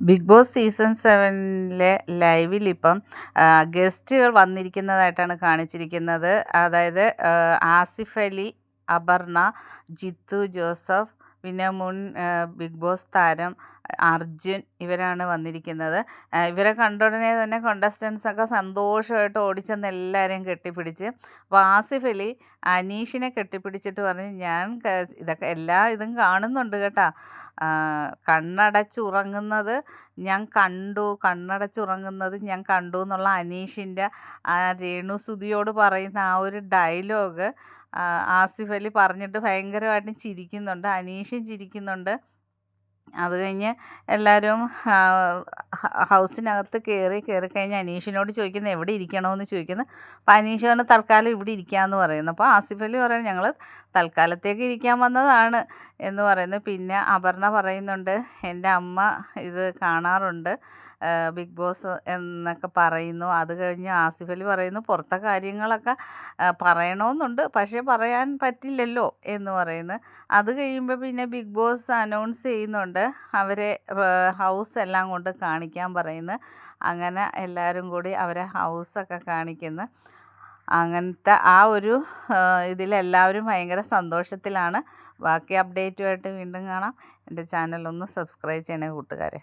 Big boss season സെവനിലെ ലൈവിൽ ഇപ്പം ഗസ്റ്റുകൾ വന്നിരിക്കുന്നതായിട്ടാണ് കാണിച്ചിരിക്കുന്നത്. അതായത് ആസിഫ് അലി അപർണ ജിത്തു ജോസഫ് പിന്നെ മുൻ ബിഗ് ബോസ് താരം അർജുൻ ഇവരാണ് വന്നിരിക്കുന്നത്. ഇവരെ കണ്ട ഉടനെ തന്നെ കോണ്ടസ്റ്റൻസൊക്കെ സന്തോഷമായിട്ട് ഓടിച്ചെന്ന് എല്ലാവരെയും കെട്ടിപ്പിടിച്ച്. ആസിഫ് അലി അനീഷിനെ കെട്ടിപ്പിടിച്ചിട്ട് പറഞ്ഞു ഞാൻ ഇതൊക്കെ എല്ലാ ഇതും കാണുന്നുണ്ട് കേട്ടാ. കണ്ണടച്ചുറങ്ങുന്നത് ഞാൻ കണ്ടു. കണ്ണടച്ചുറങ്ങുന്നത് ഞാൻ കണ്ടു എന്നുള്ള അനീഷിന്റെ ആ രേണുസുതിയോട് പറയുന്ന ആ ഒരു ഡയലോഗ് ആസിഫ് അലി പറഞ്ഞിട്ട് ഭയങ്കരമായിട്ടും ചിരിക്കുന്നുണ്ട്. അനീഷും ചിരിക്കുന്നുണ്ട്. അത് കഴിഞ്ഞ് എല്ലാവരും ഹൗസിനകത്ത് കയറി കയറി കഴിഞ്ഞ് അനീഷിനോട് ചോദിക്കുന്നത് എവിടെ ഇരിക്കണമെന്ന് ചോദിക്കുന്നു. അപ്പോൾ അനീഷ് പറഞ്ഞ തൽക്കാലം ഇവിടെ ഇരിക്കാമെന്ന് പറയുന്നു. അപ്പോൾ ആസിഫ് അലി പറയുന്നത് ഞങ്ങൾ തൽക്കാലത്തേക്ക് ഇരിക്കാൻ വന്നതാണ് എന്ന് പറയുന്നു. പിന്നെ അപർണ പറയുന്നുണ്ട് എന്റെ അമ്മ ഇത് കാണാറുണ്ട് ബിഗ് ബോസ് എന്നൊക്കെ പറയുന്നു. അത് കഴിഞ്ഞ് ആസിഫ് അലി പറയുന്നു പുറത്തെ കാര്യങ്ങളൊക്കെ പറയണമെന്നുണ്ട് പക്ഷേ പറയാൻ പറ്റില്ലല്ലോ എന്ന് പറയുന്നു. അത് കഴിയുമ്പോൾ പിന്നെ ബിഗ് ബോസ് അനൗൺസ് ചെയ്യുന്നുണ്ട് അവരെ ഹൗസ് എല്ലാം കൊണ്ട് കാണിക്കാൻ പറയുന്നു. അങ്ങനെ എല്ലാവരും കൂടി അവരെ ഹൗസൊക്കെ കാണിക്കുന്നു. അങ്ങനത്തെ ആ ഒരു ഇതിലെല്ലാവരും ഭയങ്കര സന്തോഷത്തിലാണ്. ബാക്കി അപ്ഡേറ്റുമായിട്ട് വീണ്ടും കാണാം. എന്റെ ചാനലൊന്ന് സബ്സ്ക്രൈബ് ചെയ്യണേ കൂട്ടുകാരെ.